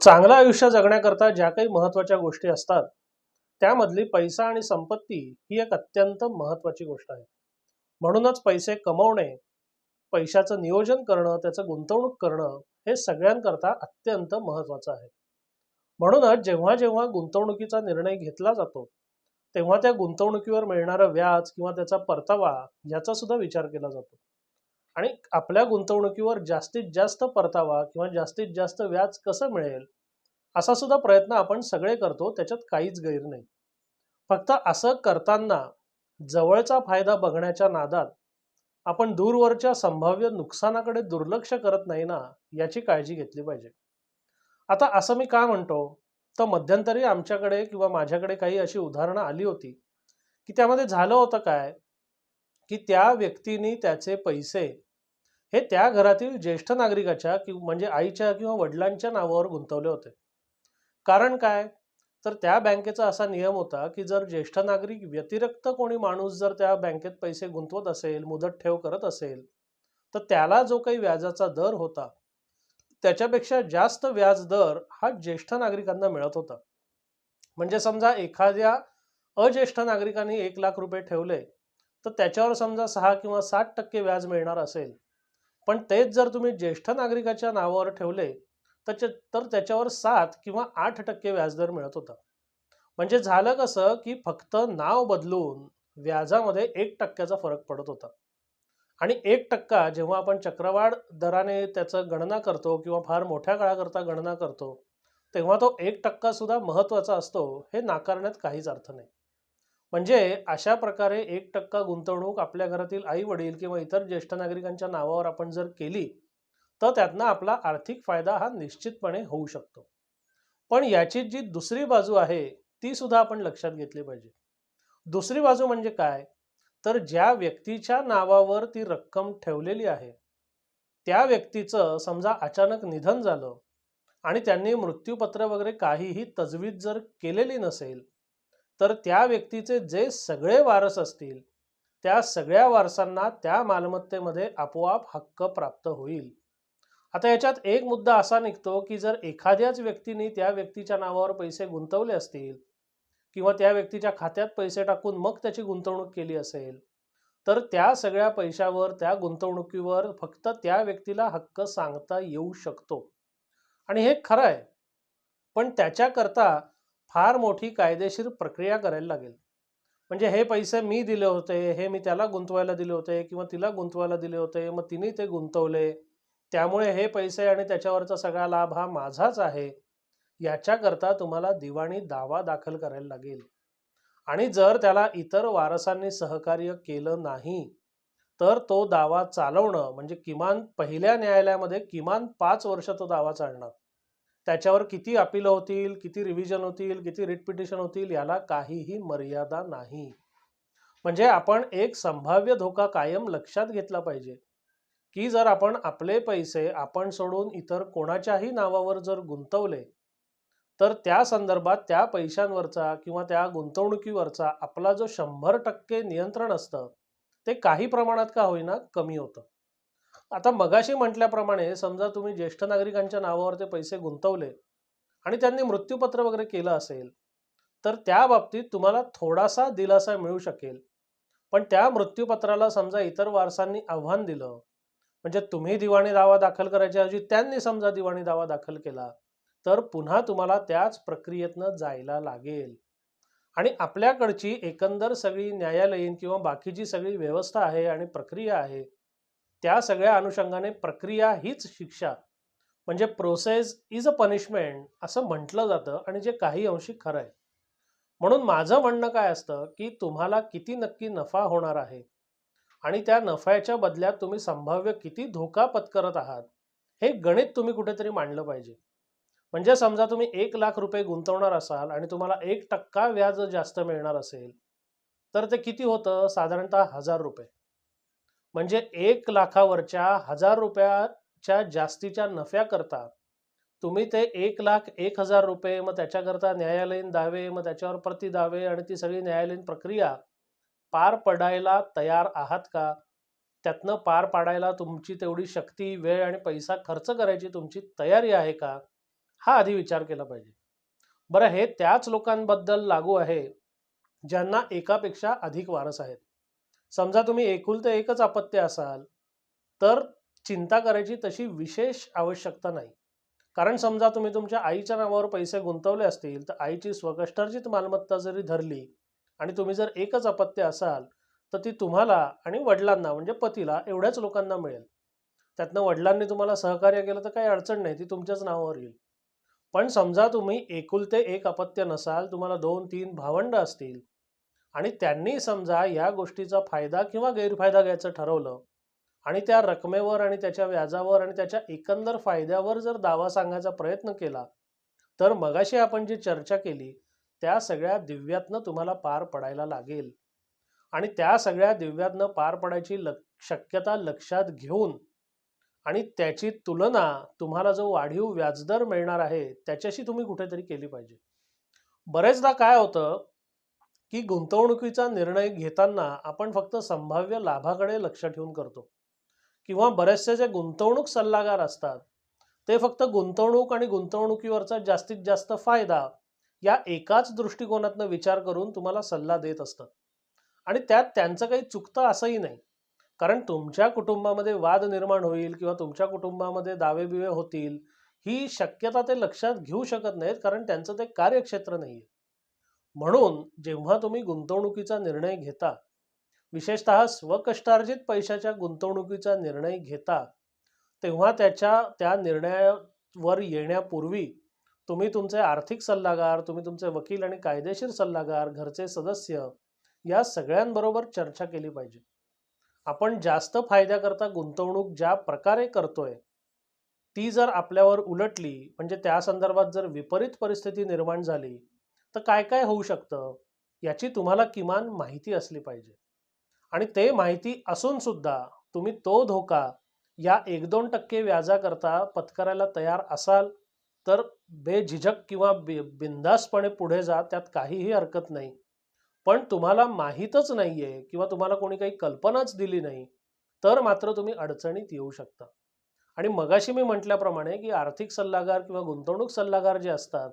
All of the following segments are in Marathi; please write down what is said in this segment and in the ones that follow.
चांगलं आयुष्य जगण्याकरता ज्या काही महत्त्वाच्या गोष्टी असतात त्यामधली पैसा आणि संपत्ती ही एक अत्यंत महत्त्वाची गोष्ट आहे. म्हणूनच पैसे कमवणे पैशाचं नियोजन करणं त्याचं गुंतवणूक करणं हे सगळ्यांकरता अत्यंत महत्त्वाचं आहे. म्हणूनच जेव्हा जेव्हा गुंतवणुकीचा निर्णय घेतला जातो तेव्हा त्या गुंतवणुकीवर मिळणारं व्याज किंवा त्याचा परतावा याचा सुद्धा विचार केला जातो. आणि आपल्या गुंतवणुकीवर जास्तीत जास्त परतावा किंवा जास्तीत जास्त व्याज कसं मिळेल असा सुद्धा प्रयत्न आपण सगळे करतो त्याच्यात काहीच गैर नाही. फक्त असं करताना जवळचा फायदा बघण्याच्या नादात आपण दूरवरच्या संभाव्य नुकसानाकडे दुर्लक्ष करत नाही ना याची काळजी घेतली पाहिजे. आता असं मी का म्हणतो? तर मध्यंतरी आमच्याकडे किंवा माझ्याकडे काही अशी उदाहरणं आली होती की त्यामध्ये झालं होतं काय? की त्या व्यक्तीने त्याचे पैसे हे त्या घरातील ज्येष्ठ नागरिकाच्या कि म्हणजे आईच्या किंवा वडिलांच्या नावावर गुंतवले होते. कारण काय? तर त्या बँकेचा असा नियम होता की जर ज्येष्ठ नागरिक व्यतिरिक्त कोणी माणूस जर त्या बँकेत पैसे गुंतवत असेल मुदत ठेव करत असेल तर त्याला जो काही व्याजाचा दर होता त्याच्यापेक्षा जास्त व्याज दर हा ज्येष्ठ नागरिकांना मिळत होता. म्हणजे समजा एखाद्या अज्येष्ठ नागरिकांनी एक लाख रुपये ठेवले तर त्याच्यावर समजा सहा किंवा सात टक्के व्याज मिळणार असेल पण तेच जर तुम्ही ज्येष्ठ नागरिकाच्या नावावर ठेवले त्याच्या तर त्याच्यावर सात किंवा आठ टक्के व्याजदर मिळत होता. म्हणजे झालं कसं की फक्त नाव बदलून व्याजामध्ये एक टक्क्याचा फरक पडत होता. आणि एक टक्का जेव्हा आपण चक्रवाढ दराने त्याचं गणना करतो किंवा फार मोठ्या काळाकरता गणना करतो तेव्हा तो एक टक्का सुद्धा महत्त्वाचा असतो हे नाकारण्यात काहीच अर्थ नाही. म्हणजे अशा प्रकारे एक टक्का गुंतवणूक आपल्या घरातील आई वडील किंवा इतर ज्येष्ठ नागरिकांच्या नावावर आपण जर केली तर त्यातनं आपला आर्थिक फायदा हा निश्चितपणे होऊ शकतो. पण याची जी दुसरी बाजू आहे ती सुद्धा आपण लक्षात घेतली पाहिजे. दुसरी बाजू म्हणजे काय? तर ज्या व्यक्तीच्या नावावर ती रक्कम ठेवलेली आहे त्या व्यक्तीचं समजा अचानक निधन झालं आणि त्यांनी मृत्यूपत्र वगैरे काहीही तजवीज जर केलेली नसेल तर त्या व्यक्तीचे जे सगळे वारस असतील त्या सगळ्या वारसांना त्या मालमत्तेमध्ये आपोआप हक्क प्राप्त होईल. आता याच्यात एक मुद्दा असा निघतो की जर एखाद्याच व्यक्तीने त्या व्यक्तीच्या नावावर पैसे गुंतवले असतील किंवा त्या व्यक्तीच्या खात्यात पैसे टाकून मग त्याची गुंतवणूक केली असेल तर त्या सगळ्या पैशावर त्या गुंतवणुकीवर फक्त त्या व्यक्तीला हक्क सांगता येऊ शकतो. आणि हे खरं आहे. पण त्याच्याकरता फार मोठी कायदेशीर प्रक्रिया करायला लागेल. म्हणजे हे पैसे मी दिले होते हे मी त्याला गुंतवायला दिले होते किंवा तिला गुंतवायला दिले होते मग तिने ते गुंतवले. त्यामुळे हे पैसे आणि त्याच्यावरचा सगळा लाभ हा माझाच आहे. याच्याकरता तुम्हाला दिवाणी दावा दाखल करायला लागेल. आणि जर त्याला इतर वारसांनी सहकार्य केलं नाही तर तो दावा चालवणं म्हणजे किमान पहिल्या न्यायालयामध्ये किमान पाच वर्ष तो दावा चालणार. त्याच्यावर किती अपील होतील किती रिव्हिजन होतील किती रिट पिटिशन होतील याला काहीही मर्यादा नाही. म्हणजे आपण एक संभाव्य धोका कायम लक्षात घेतला पाहिजे की जर आपण आपले पैसे आपण सोडून इतर कोणाच्याही नावावर जर गुंतवले तर त्या संदर्भात त्या पैशांवरचा किंवा त्या गुंतवणुकीवरचा आपला जो शंभर टक्के नियंत्रण असतं ते काही प्रमाणात का होईना कमी होतं. आता मगाशी म्हटल्याप्रमाणे समजा तुम्ही ज्येष्ठ नागरिकांच्या नावावर ते पैसे गुंतवले आणि त्यांनी मृत्यूपत्र वगैरे केलं असेल तर त्या बाबतीत तुम्हाला थोडासा दिलासा मिळू शकेल. पण त्या मृत्यूपत्राला समजा इतर वारसांनी आव्हान दिलं म्हणजे तुम्ही दिवाणी दावा दाखल करायच्याऐवजी त्यांनी समजा दिवाणी दावा दाखल केला तर पुन्हा तुम्हाला त्याच प्रक्रियेतनं जायला लागेल. आणि आपल्याकडची एकंदर सगळी न्यायालयीन किंवा बाकीची सगळी व्यवस्था आहे आणि प्रक्रिया आहे त्या सगळ्या अनुषंगाने प्रक्रिया हीच शिक्षा म्हणजे प्रोसेस इज अ पनिशमेंट असं म्हटलं जातं आणि जे काही अंशी खरं आहे. म्हणून माझं म्हणणं काय असतं की तुम्हाला किती नक्की नफा होणार आहे आणि त्या नफ्याच्या बदल्यात तुम्ही संभाव्य किती धोका पत्करत आहात हे गणित तुम्ही कुठेतरी मांडलं पाहिजे. म्हणजे समजा तुम्ही एक लाख रुपये गुंतवणार असाल आणि तुम्हाला एक टक्का व्याज जास्त मिळणार असेल तर ते किती होतं? साधारणतः हजार रुपये. म्हणजे एक लाखावरच्या हजार रुपयाच्या जास्तीच्या नफ्याकरता तुम्ही ते एक लाख एक हजार रुपये मग त्याच्याकरता न्यायालयीन दावे मग त्याच्यावर प्रतिदावे आणि ती सगळी न्यायालयीन प्रक्रिया पार पडायला तयार आहात का? त्यातनं पार पाडायला तुमची तेवढी शक्ती वेळ आणि पैसा खर्च करायची तुमची तयारी आहे का? हा आधी विचार केला पाहिजे. बरं हे त्याच लोकांबद्दल लागू आहे ज्यांना एकापेक्षा अधिक वारस आहेत. समजा तुम्ही एकुलते एकच अपत्य असाल तर चिंता करायची तशी विशेष आवश्यकता नाही. कारण समजा तुम्ही तुमच्या आईच्या नावावर पैसे गुंतवले असतील तर आईची स्वकष्टार्जित मालमत्ता जरी धरली आणि तुम्ही जर एकच अपत्य असाल तर ती तुम्हाला आणि वडिलांना म्हणजे पतीला एवढ्याच लोकांना मिळेल. त्यातनं वडिलांनी तुम्हाला सहकार्य केलं तर काही अडचण नाही ती तुमच्याच नावावर येईल. पण समजा तुम्ही एकुलते एक अपत्य नसाल तुम्हाला दोन तीन भावंड असतील आणि त्यांनी समजा या गोष्टीचा फायदा किंवा गैरफायदा घ्यायचं ठरवलं आणि त्या रकमेवर आणि त्याच्या व्याजावर आणि त्याच्या एकंदर फायद्यावर जर दावा सांगायचा प्रयत्न केला तर मगाशी आपण जी चर्चा केली त्या सगळ्या दिव्यातनं तुम्हाला पार पडायला लागेल. आणि त्या सगळ्या दिव्यातनं पार पडायची लक शक्यता लक्षात घेऊन आणि त्याची तुलना तुम्हाला जो वाढीव व्याजदर मिळणार आहे त्याच्याशी तुम्ही कुठेतरी केली पाहिजे. बरेचदा काय होतं की गुंतवणुकीचा निर्णय घेताना आपण फक्त संभाव्य लाभाकडे लक्ष ठेवून करतो. किंवा बरेचसे जे गुंतवणूक सल्लागार असतात ते फक्त गुंतवणूक आणि गुंतवणुकीवरचा जास्तीत जास्त फायदा या एकाच दृष्टिकोनातनं विचार करून तुम्हाला सल्ला देत असतात. आणि त्यात त्यांचं काही चुकतं असंही नाही. कारण तुमच्या कुटुंबामध्ये वाद निर्माण होईल किंवा तुमच्या कुटुंबामध्ये दावेबिवे होतील ही शक्यता ते लक्षात घेऊ शकत नाहीत कारण त्यांचं ते कार्यक्षेत्र नाही आहे म्हणून जेव्हा तुम्ही गुंतवणुकीचा निर्णय घेता विशेषतः स्वकष्टार्जित पैशाच्या गुंतवणुकीचा निर्णय घेता तेव्हा त्याच्या त्या निर्णयावर येण्यापूर्वी तुम्ही तुमचे आर्थिक सल्लागार तुम्ही तुमचे वकील आणि कायदेशीर सल्लागार घरचे सदस्य या सगळ्यांबरोबर चर्चा केली पाहिजे. आपण जास्त फायद्याकरता गुंतवणूक ज्या प्रकारे करतोय ती जर आपल्यावर उलटली म्हणजे त्या संदर्भात जर विपरीत परिस्थिती निर्माण झाली तर काय काय होऊ शकतं? याची तुम्हाला किमान माहिती असली पाहिजे. आणि ते माहिती असून सुद्धा तुम्ही तो धोका या एक दोन टक्के व्याजाकरता पत्करायला तयार असाल तर बेझिझक किंवा बि बिंदासपणे पुढे जा त्यात काहीही हरकत नाही. पण तुम्हाला माहीतच नाही आहे किंवा तुम्हाला कोणी काही कल्पनाच दिली नाही तर मात्र तुम्ही अडचणीत येऊ शकता. आणि मगाशी मी म्हटल्याप्रमाणे की आर्थिक सल्लागार किंवा गुंतवणूक सल्लागार जे असतात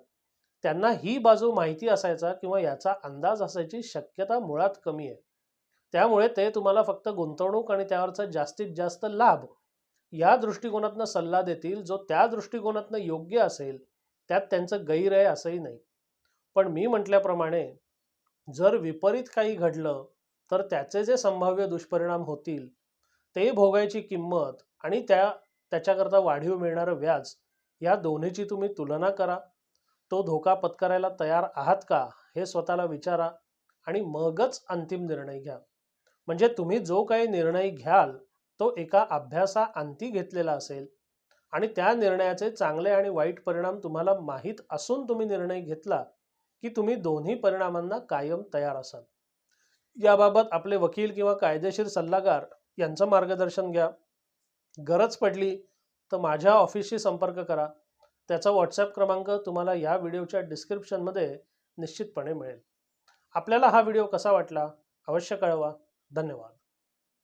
त्यांना ही बाजू माहिती असायचा किंवा याचा अंदाज असायची शक्यता मुळात कमी आहे. त्यामुळे ते तुम्हाला फक्त गुंतवणूक आणि त्यावरचा जास्तीत जास्त लाभ या दृष्टिकोनातनं सल्ला देतील जो त्या दृष्टिकोनातनं योग्य असेल त्यात त्यांचं गैर आहे असंही नाही. पण मी म्हटल्याप्रमाणे जर विपरीत काही घडलं तर त्याचे जे संभाव्य दुष्परिणाम होतील ते भोगायची किंमत आणि त्या त्याच्याकरता वाढीव मिळणारं व्याज या दोन्हीची तुम्ही तुलना करा. तो धोका पत्करायला तयार आहात का हे स्वतःला विचारा आणि मगच अंतिम निर्णय घ्या. म्हणजे तुम्ही जो काही निर्णय घ्याल तो एका अभ्यासा अंती घेतलेला असेल आणि त्या निर्णयाचे चांगले आणि वाईट परिणाम तुम्हाला माहीत असून तुम्ही निर्णय घेतला की तुम्ही दोन्ही परिणामांना कायम तयार असाल. याबाबत आपले वकील किंवा कायदेशीर सल्लागार यांचं मार्गदर्शन घ्या. गरज पडली तर माझ्या ऑफिसशी संपर्क करा. त्याचा व्हॉट्सॲप क्रमांक तुम्हाला या व्हिडिओच्या डिस्क्रिप्शनमध्ये निश्चितपणे मिळेल. आपल्याला हा व्हिडिओ कसा वाटला? अवश्य कळवा. धन्यवाद.